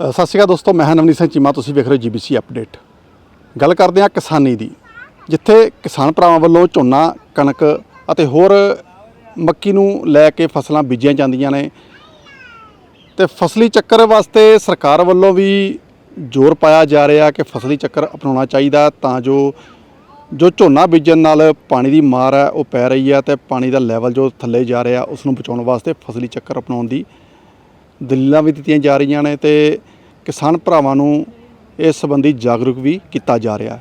ਸਤਿ ਸ਼੍ਰੀ ਅਕਾਲ ਦੋਸਤੋ, ਮੈਂ ਹਾਂ ਨਵਨੀਤ ਸਿੰਘ ਚੀਮਾ, ਤੁਸੀਂ ਵੇਖ ਰਹੇ ਹੋ ਜੀਬੀਸੀ ਅਪਡੇਟ। ਗੱਲ ਕਰਦੇ ਹਾਂ ਕਿਸਾਨੀ ਦੀ, ਜਿੱਥੇ ਕਿਸਾਨ ਭਰਾਵਾਂ ਵੱਲੋਂ ਝੋਨਾ, ਕਣਕ ਅਤੇ ਹੋਰ ਮੱਕੀ ਨੂੰ ਲੈ ਕੇ ਫਸਲਾਂ ਬੀਜੀਆਂ ਜਾਂਦੀਆਂ ਨੇ। ਤੇ ਫਸਲੀ ਚੱਕਰ ਵਾਸਤੇ ਸਰਕਾਰ ਵੱਲੋਂ ਵੀ ਜ਼ੋਰ ਪਾਇਆ ਜਾ ਰਿਹਾ ਕਿ ਫਸਲੀ ਚੱਕਰ ਅਪਣਾਉਣਾ ਚਾਹੀਦਾ, ਤਾਂ ਜੋ ਜੋ ਝੋਨਾ ਬੀਜਣ ਨਾਲ ਪਾਣੀ ਦੀ ਮਾਰ ਹੈ, ਉਹ ਪੈ ਰਹੀ ਹੈ ਤੇ ਪਾਣੀ ਦਾ ਲੈਵਲ ਜੋ ਥੱਲੇ ਜਾ ਰਿਹਾ ਉਸ ਨੂੰ ਬਚਾਉਣ ਵਾਸਤੇ ਫਸਲੀ ਚੱਕਰ ਅਪਣਾਉਣ ਦੀ ਦਲੀਲਾਂ ਵੀ ਦਿੱਤੀਆਂ ਜਾ ਰਹੀਆਂ ਨੇ ਤੇ ਕਿਸਾਨ ਭਰਾਵਾਂ ਨੂੰ ਇਸ ਸੰਬੰਧੀ ਜਾਗਰੂਕ ਵੀ ਕੀਤਾ ਜਾ ਰਿਹਾ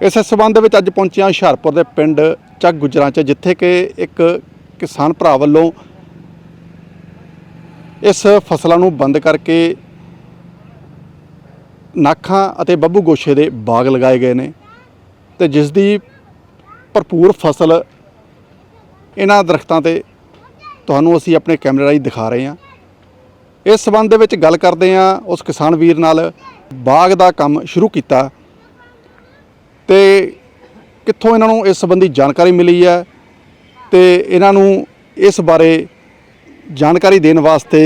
ਇਸ ਸੰਬੰਧ ਵਿੱਚ ਅੱਜ ਪਹੁੰਚਿਆ ਹੁਸ਼ਿਆਰਪੁਰ ਦੇ ਪਿੰਡ ਚੱਕ ਗੁਜਰਾਂ 'ਚ, ਜਿੱਥੇ ਕਿ ਇੱਕ ਕਿਸਾਨ ਭਰਾ ਵੱਲੋਂ ਇਸ ਫਸਲਾਂ ਨੂੰ ਬੰਦ ਕਰਕੇ ਨਾਖਾਂ ਅਤੇ ਬੱਬੂ ਗੋਸ਼ੇ ਦੇ ਬਾਗ ਲਗਾਏ ਗਏ ਨੇ ਤੇ ਜਿਸ ਦੀ ਭਰਪੂਰ ਫਸਲ ਇਹਨਾਂ ਦਰਖਤਾਂ ਤੇ ਤੁਹਾਨੂੰ ਅਸੀਂ ਆਪਣੇ ਕੈਮਰੇ ਰਾਹੀਂ ਦਿਖਾ ਰਹੇ ਹਾਂ। ਇਸ ਸਬੰਧ ਦੇ ਵਿੱਚ ਗੱਲ ਕਰਦੇ ਹਾਂ ਉਸ ਕਿਸਾਨ ਵੀਰ ਨਾਲ ਬਾਗ ਦਾ ਕੰਮ ਸ਼ੁਰੂ ਕੀਤਾ ਤੇ ਕਿੱਥੋਂ ਇਹਨਾਂ ਨੂੰ ਇਸ ਸੰਬੰਧੀ ਜਾਣਕਾਰੀ ਮਿਲੀ ਹੈ ਤੇ ਇਹਨਾਂ ਨੂੰ ਇਸ ਬਾਰੇ ਜਾਣਕਾਰੀ ਦੇਣ ਵਾਸਤੇ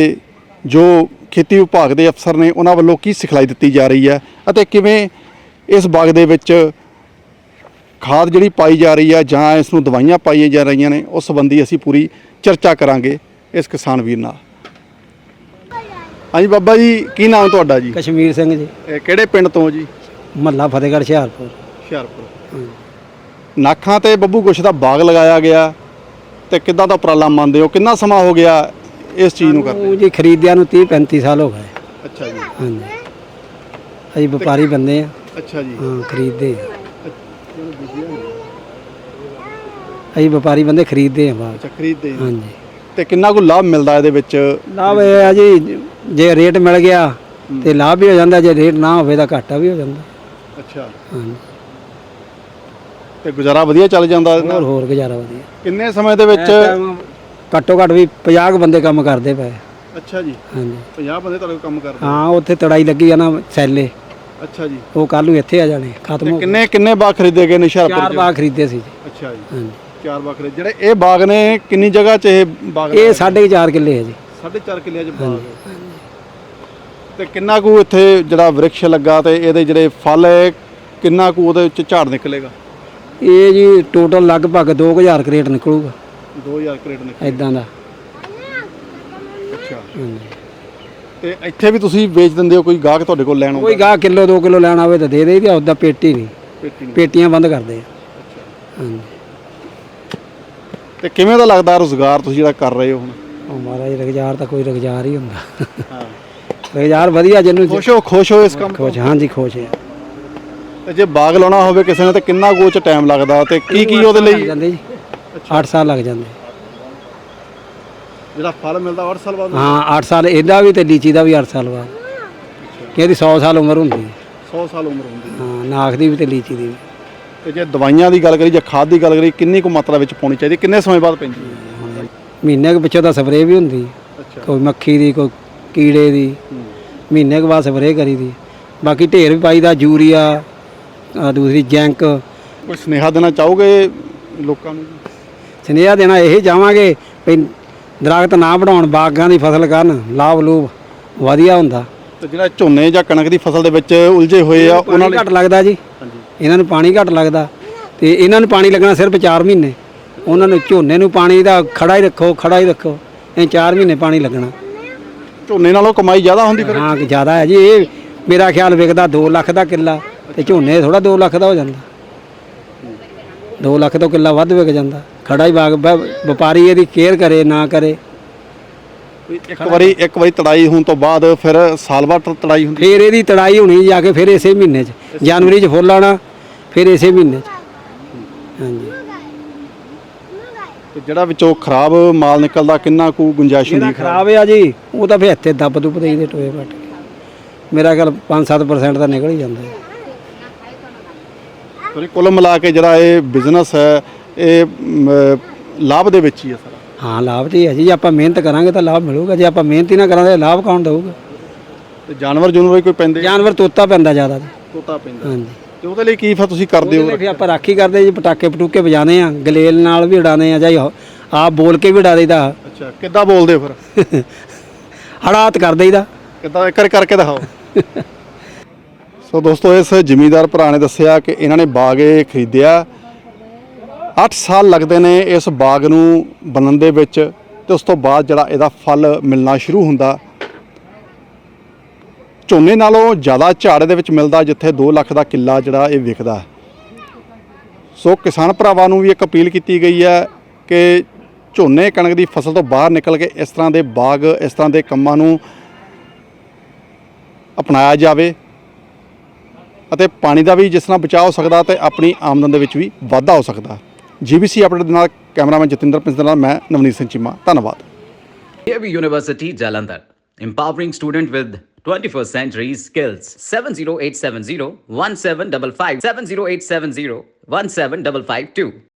ਜੋ ਖੇਤੀ ਵਿਭਾਗ ਦੇ ਅਫਸਰ ਨੇ ਉਹਨਾਂ ਵੱਲੋਂ ਕੀ ਸਿਖਲਾਈ ਦਿੱਤੀ ਜਾ ਰਹੀ ਹੈ ਅਤੇ ਕਿਵੇਂ ਇਸ ਬਾਗ ਦੇ ਵਿੱਚ ਖਾਦ ਜਿਹੜੀ ਪਾਈ ਜਾ ਰਹੀ ਹੈ ਜਾਂ ਇਸ ਨੂੰ ਦਵਾਈਆਂ ਪਾਈਆਂ ਜਾ ਰਹੀਆਂ ਨੇ, ਉਸ ਸੰਬੰਧੀ ਅਸੀਂ ਪੂਰੀ ਚਰਚਾ ਕਰਾਂਗੇ ਇਸ ਕਿਸਾਨ ਵੀਰ ਨਾਲ। ਹਾਂਜੀ ਬਾਬਾ ਜੀ ਕੀ ਨਾਮ ਤੁਹਾਡਾ ਜੀ? ਕਸ਼ਮੀਰ ਸਿੰਘ ਜੀ। ਇਹ ਕਿਹੜੇ ਪਿੰਡ ਤੋਂ ਜੀ? ਮਹੱਲਾ ਫਤਿਹਗੜ੍ਹ ਹੁਸ਼ਿਆਰਪੁਰ। ਹੁਸ਼ਿਆਰਪੁਰ। ਨਾਖਾਂ ਤੇ ਬੱਬੂ ਗੁਸ਼ ਦਾ ਬਾਗ ਲਗਾਇਆ ਗਿਆ ਤੇ ਕਿੱਦਾਂ ਦਾ ਉਪਰਾਲਾ ਮੰਨਦੇ ਹੋ? ਕਿੰਨਾ ਸਮਾਂ ਹੋ ਗਿਆ ਇਸ ਚੀਜ਼ ਨੂੰ ਕਰਦੇ ਉਹ ਜੀ ਖਰੀਦਿਆਂ ਨੂੰ 30 35 ਸਾਲ ਹੋ ਗਏ। ਅੱਛਾ ਜੀ। ਹਾਂਜੀ। ਅਸੀਂ ਵਪਾਰੀ ਬੰਦੇ ਆ ਅੱਛਾ ਜੀ। ਹਾਂ ਖਰੀਦਦੇ ਆ ਅਸੀਂ ਵਪਾਰੀ ਬੰਦੇ ਖਰੀਦਦੇ ਆ ਬਾਗ। ਅੱਛਾ ਖਰੀਦਦੇ। ਹਾਂਜੀ। ਤੇ ਕਿੰਨਾ ਕੁ ਲਾਭ ਮਿਲਦਾ ਇਹਦੇ ਵਿੱਚ? ਲਾਭ ਇਹ ਆ ਜੀ ਜੇ ਰੇਟ ਮਿਲ ਗਿਆ ਤੇ ਲਾਭ ਵੀ ਹੋ ਜਾਂਦਾ ਜੇ ਰੇਟ ਨਾ ਹੋਵੇ ਤਾਂ ਘਾਟਾ ਵੀ ਹੋ ਜਾਂਦਾ। ਅੱਛਾ। ਹਾਂਜੀ। ਤੇ ਗੁਜ਼ਾਰਾ ਵਧੀਆ ਚੱਲ ਜਾਂਦਾ ਇਹਦੇ ਹੋਰ ਨਾਲ? ਹੋਰ ਗੁਜ਼ਾਰਾ ਵਧੀਆ। ਕਿੰਨੇ ਸਮੇਂ ਦੇ ਵਿੱਚ? ਘੱਟੋ ਘੱਟ ਵੀ 50 ਕੁ ਬੰਦੇ ਕੰਮ ਕਰਦੇ ਪਏ। ਅੱਛਾ ਜੀ। ਹਾਂਜੀ। 50 ਬੰਦੇ ਤੁਹਾਡੇ ਕੋਲ ਕੰਮ ਕਰਦੇ ਹਾਂ ਉੱਥੇ ਤੜਾਈ ਲੱਗੀ ਆ ਨਾ ਸੈਲੇ। ਅੱਛਾ ਜੀ। ਉਹ ਕੱਲ ਨੂੰ ਇੱਥੇ ਆ ਜਾਣੇ ਖਤਮ ਤੇ ਹੋ ਕਿੰਨੇ ਕਿੰਨੇ ਬਾਗ ਖਰੀਦੇ ਗਏ ਨੇ ਹੁਸ਼ਿਆਰਪੁਰ ਚਾਰ ਚ? ਬਾਗ ਖਰੀਦੇ ਸੀ ਜੀ। ਅੱਛਾ ਜੀ। ਹਾਂਜੀ। ਚਾਰ ਬਾਗ ਖਰੀਦੇ। ਜਿਹੜੇ ਇਹ ਬਾਗ ਨੇ ਕਿੰਨੀ ਜਗ੍ਹਾ 'ਚ ਇਹ ਬਾਗ ਇਹ ਸਾਢੇ ਕੁ ਚਾਰ ਕਿੱਲੇ ਹੈ ਜੀ। 4.5 ਕਿੱਲਿਆਂ 'ਚ ਬਾਗ ਹੈ। ਤੇ ਕਿੰਨਾ ਕੁ ਇੱਥੇ ਜਿਹੜਾ ਵ੍ਰਿਕਸ਼ ਲੱਗਾ ਤੇ ਇਹਦੇ ਜਿਹੜੇ ਫਲ ਹੈ ਕਿੰਨਾ ਕੁ ਉਹਦੇ ਵਿੱਚ ਝਾੜ ਨਿਕਲੇਗਾ? ਇਹ ਜੀ ਟੋਟਲ ਲਗਭਗ 2000 ਕਰੇਟ ਨਿਕਲੂਗਾ। 2000 ਕਰੇਟ ਨਿਕਲ ਐਦਾਂ ਦਾ। ਅੱਛਾ। ਤੇ ਇੱਥੇ ਵੀ ਤੁਸੀਂ ਵੇਚ ਦਿੰਦੇ ਹੋ ਕੋਈ ਗਾਹਕ ਤੁਹਾਡੇ ਕੋਲ ਲੈਣ ਕੋਈ ਆਉਂਦਾ ਗਾਹ ਕਿਲੋ 2 ਕਿਲੋ ਲੈਣਾ ਹੋਵੇ ਤਾਂ ਦੇ ਦੇਈਦੀ ਉਹਦਾ ਪੇਟੀ ਨਹੀਂ। ਪੇਟੀਆਂ ਬੰਦ ਕਰਦੇ ਆ। ਹਾਂਜੀ। ਤੇ ਕਿਵੇਂ ਦਾ ਲੱਗਦਾ ਰੋਜ਼ਗਾਰ ਤੁਸੀਂ ਜਿਹੜਾ ਕਰ ਰਹੇ ਹੋ ਹੁਣ? ਉਹ ਮਹਾਰਾਜ ਰਗਜ਼ਾਰ ਤਾਂ ਕੋਈ ਰਗਜ਼ਾਰ ਹੀ ਹੁੰਦਾ। ਹਾਂ। ਰਗਜ਼ਾਰ ਵਧੀਆ ਜਿਹਨੂੰ ਖੁਸ਼ ਹੋ ਖੁਸ਼ ਹੋ ਇਸ ਕੰਮ ਤੋਂ? ਖੁਸ਼ ਹਾਂਜੀ ਖੁਸ਼ ਹੈ। ਤੇ ਜੇ ਬਾਗ ਲਾਉਣਾ ਹੋਵੇ ਕਿਸੇ ਨੇ ਤੇ ਕਿੰਨਾ ਕੁ ਉਹ ਚ ਟਾਈਮ ਲੱਗਦਾ ਤੇ ਕੀ ਕੀ ਉਹਦੇ ਲੱਗ ਲਈ? ਜਾਂਦੇ ਜੀ? 8 ਸਾਲ ਲੱਗ ਜਾਂਦੇ। ਜਿਹੜਾ ਫਲ ਮਿਲਦਾ 8 ਸਾਲ ਬਾਅਦ ਹਾਂ 8 ਸਾਲ ਇਹਦਾ ਵੀ ਤੇ ਲੀਚੀ ਦਾ ਵੀ 8 ਸਾਲ ਬਾਅਦ। ਕਿ ਇਹਦੀ 100 ਸਾਲ ਉਮਰ ਹੁੰਦੀ ਹੈ। 100 ਸਾਲ ਉਮਰ ਹੁੰਦੀ ਹਾਂ। ਨਾਖ ਦੀ ਵੀ ਤੇ ਲੀਚੀ ਦੀ ਵੀ। ਤੇ ਜੇ ਦਵਾਈਆਂ ਦੀ ਗੱਲ ਕਰੀ ਜਾਂ ਖਾਦ ਦੀ ਗੱਲ ਕਰੀ ਕਿੰਨੀ ਕੁ ਮਾਤਰਾ ਵਿੱਚ ਪਾਉਣੀ ਚਾਹੀਦੀ? ਕਿੰਨੇ ਸਮੇਂ ਬਾਅਦ ਪੈਂਦੀ ਹੈ? ਮਹੀਨੇ ਕੁ ਪਿੱਛੋਂ ਤਾਂ ਸਪਰੇਅ ਵੀ ਹੁੰਦੀ। ਅੱਛਾ। ਕੋਈ ਮੱਖੀ ਦੀ ਕੋਈ ਕੀੜੇ ਦੀ। ਮਹੀਨੇ ਕੁ ਬਾਅਦ ਸਪਰੇਅ ਕਰੀਦੀ ਬਾਕੀ ਢੇਰ ਵੀ ਪਾਈਦਾ ਯੂਰੀਆ ਆਹ ਦੂਸਰੀ ਜੈਂਕ। ਕੋਈ ਸੁਨੇਹਾ ਦੇਣਾ ਚਾਹੋਗੇ ਲੋਕਾਂ ਨੂੰ? ਸੁਨੇਹਾ ਦੇਣਾ ਇਹ ਚਾਹਾਂਗੇ ਵੀ ਦਰਖਤ ਨਾ ਵਧਾਉਣ ਬਾਗਾਂ ਦੀ ਫਸਲ ਕਰਨ ਲਾਭ ਲੂਭ ਵਧੀਆ ਹੁੰਦਾ। ਤੇ ਜਿਹੜਾ ਝੋਨੇ ਜਾਂ ਕਣਕ ਦੀ ਫਸਲ ਦੇ ਵਿੱਚ ਉਲਝੇ ਹੋਏ ਆ ਉਹਨਾਂ ਪਾਣੀ ਘੱਟ ਲੱਗਦਾ ਜੀ। ਇਹਨਾਂ ਨੂੰ ਪਾਣੀ ਘੱਟ ਲੱਗਦਾ। ਤੇ ਇਹਨਾਂ ਨੂੰ ਪਾਣੀ ਲੱਗਣਾ ਸਿਰਫ 4 ਮਹੀਨੇ। ਉਹਨਾਂ ਨੂੰ ਝੋਨੇ ਨੂੰ ਪਾਣੀ ਦਾ ਖੜਾ ਹੀ ਰੱਖੋ ਖੜਾ ਹੀ ਰੱਖੋ। ਇਹ 4 ਮਹੀਨੇ ਪਾਣੀ ਲੱਗਣਾ। ਝੋਨੇ ਨਾਲੋਂ ਕਮਾਈ ਜ਼ਿਆਦਾ ਹੁੰਦੀ ਫਿਰ? ਹਾਂ ਜ਼ਿਆਦਾ ਹੈ ਜੀ ਇਹ ਮੇਰਾ ਖਿਆਲ ਵਿਕਦਾ 2 ਲੱਖ ਦਾ ਕਿੱਲਾ ਤੇ ਝੋਨੇ ਥੋੜਾ 2 ਲੱਖ ਦਾ ਹੋ ਜਾਂਦਾ। 2 ਲੱਖ ਤੋਂ ਕਿੱਲਾ ਵੱਧ ਵਿਕ ਜਾਂਦਾ। ਖੜਾ ਹੀ ਬਾਗ ਵਪਾਰੀ ਇਹਦੀ ਕੇਅਰ ਕਰੇ ਨਾ ਕਰੇ। ਇੱਕ ਵਾਰੀ ਇੱਕ ਵਾਰੀ ਤੜਾਈ ਹੋਣ ਤੋਂ ਬਾਅਦ ਫਿਰ ਸਾਲ ਬਾਅਦ ਤੜਾਈ ਹੁੰਦੀ। ਫਿਰ ਇਹਦੀ ਤੜਾਈ ਹੋਣੀ ਜਾ ਕੇ ਫਿਰ ਇਸੇ ਮਹੀਨੇ 'ਚ ਜਨਵਰੀ 'ਚ ਫੁੱਲ ਆਉਣਾ ਫਿਰ ਇਸੇ ਮਹੀਨੇ 'ਚ। ਹਾਂਜੀ। ਤੇ ਜਿਹੜਾ ਵਿੱਚੋਂ ਖਰਾਬ ਮਾਲ ਨਿਕਲਦਾ ਕਿੰਨਾ ਕੁ ਗੁੰਜਾਇਸ਼ ਜਿਹੜਾ ਹੁੰਦੀ ਖਰਾਬ ਆ ਜੀ ਉਹ ਤਾਂ ਫਿਰ ਇੱਥੇ ਦੱਬ ਦੁੱਬ ਦੇਈਦੇ ਟੋਏ ਪੱਟ ਕੇ। ਮੇਰਾ ਖਿਆਲ 5-7% ਤਾਂ ਨਿਕਲ ਹੀ ਜਾਂਦਾ ਹੈ। ਸੋਰੀ ਕੁੱਲ ਮਿਲਾ ਕੇ ਜਿਹੜਾ ਇਹ ਬਿਜ਼ਨਸ ਹੈ ਇਹ ਮ, ਲਾਭ ਦੇ ਵਿੱਚ ਹੀ ਹੈ ਸਾਰਾ। ਹਾਂ ਲਾਭ ਤੇ ਹੀ ਹੈ ਜੀ। ਜੇ ਆਪਾਂ ਮਿਹਨਤ ਕਰਾਂਗੇ ਤਾਂ ਲਾਭ ਮਿਲੂਗਾ। ਜੇ ਆਪਾਂ ਮਿਹਨਤ ਹੀ ਨਾ ਕਰਾਂਗੇ ਲਾਭ ਕੌਣ ਦਊਗਾ? ਤੇ ਜਾਨਵਰ ਜੁਨਵਰ ਕੋਈ ਪੈਂਦੇ? ਜਾਨਵਰ ਤੋਤਾ ਪੈਂਦਾ ਜ਼ਿਆਦਾ। ਜੀ ਤੋਤਾ ਪੈਂਦਾ। ਹਾਂਜੀ। ਤੇ ਉਹਦੇ ਲਈ ਕੀ ਫਿਰ ਤੁਸੀਂ ਕਰਦੇ ਹੋ? ਫਿਰ ਆਪਾਂ ਰਾਖੀ ਕਰਦੇ ਜੀ ਪਟਾਕੇ ਪਟੂਕੇ ਵਜਾਣੇ ਆ ਗਲੇਲ ਨਾਲ ਵੀ ਉਡਾਣੇ ਆ ਜਾਂ ਆਪ ਬੋਲ ਕੇ ਵੀ ਉਡਾ ਦੇਈਦਾ। ਅੱਛਾ ਕਿੱਦਾਂ ਬੋਲਦੇ ਹੋ ਫਿਰ? ਹੜਾਤ ਕਰ ਦੇਈਦਾ। ਕਿੱਦਾਂ ਇੱਕ ਕਰਕੇ ਦਿਖਾਓ। ਸੋ ਦੋਸਤੋ ਇਸ ਜ਼ਿਮੀਂਦਾਰ ਭਰਾ ਨੇ ਦੱਸਿਆ ਕਿ ਇਹਨਾਂ ਨੇ ਬਾਗ ਖਰੀਦਿਆ। 8 ਸਾਲ ਲੱਗਦੇ ਨੇ ਇਸ ਬਾਗ ਨੂੰ ਬਣਨ ਦੇ ਵਿੱਚ ਤੇ ਉਸ ਤੋਂ ਬਾਅਦ ਜਿਹੜਾ ਇਹਦਾ ਫਲ ਮਿਲਣਾ ਸ਼ੁਰੂ ਹੁੰਦਾ ਝੋਨੇ ਨਾਲੋਂ ਜ਼ਿਆਦਾ ਝਾੜ ਦੇ ਵਿੱਚ ਮਿਲਦਾ ਜਿੱਥੇ 2 ਲੱਖ ਦਾ ਕਿੱਲਾ ਜਿਹੜਾ ਇਹ ਵਿਕਦਾ ਸੋ ਕਿਸਾਨ ਭਰਾਵਾਂ ਨੂੰ ਵੀ ਇੱਕ ਅਪੀਲ ਕੀਤੀ ਗਈ ਹੈ ਕਿ ਝੋਨੇ ਕਣਕ ਦੀ ਫਸਲ ਤੋਂ ਬਾਹਰ ਨਿਕਲ ਕੇ ਇਸ ਤਰ੍ਹਾਂ ਦੇ ਬਾਗ ਇਸ ਤਰ੍ਹਾਂ ਦੇ ਕੰਮਾਂ ਨੂੰ ਅਪਣਾਇਆ ਜਾਵੇ ਅਤੇ ਪਾਣੀ ਦਾ ਵੀ ਜਿਸ ਤਰ੍ਹਾਂ ਬਚਾਅ ਹੋ ਸਕਦਾ ਤੇ ਆਪਣੀ ਆਮਦਨ ਦੇ ਵਿੱਚ ਵੀ ਵਾਧਾ ਹੋ ਸਕਦਾ। ਜੀਬੀਸੀ ਅਪਡੇਟ ਦੇ ਨਾਲ ਕੈਮਰਾਮੈਨ ਜਤਿੰਦਰ ਪਿੰਸ ਦੇ ਨਾਲ ਮੈਂ ਨਵਨੀਤ ਸਿੰਘ ਚੀਮਾ। ਧੰਨਵਾਦ। AV University Jalandhar, empowering student with 21st century skills. 70870 1755 70870 17552.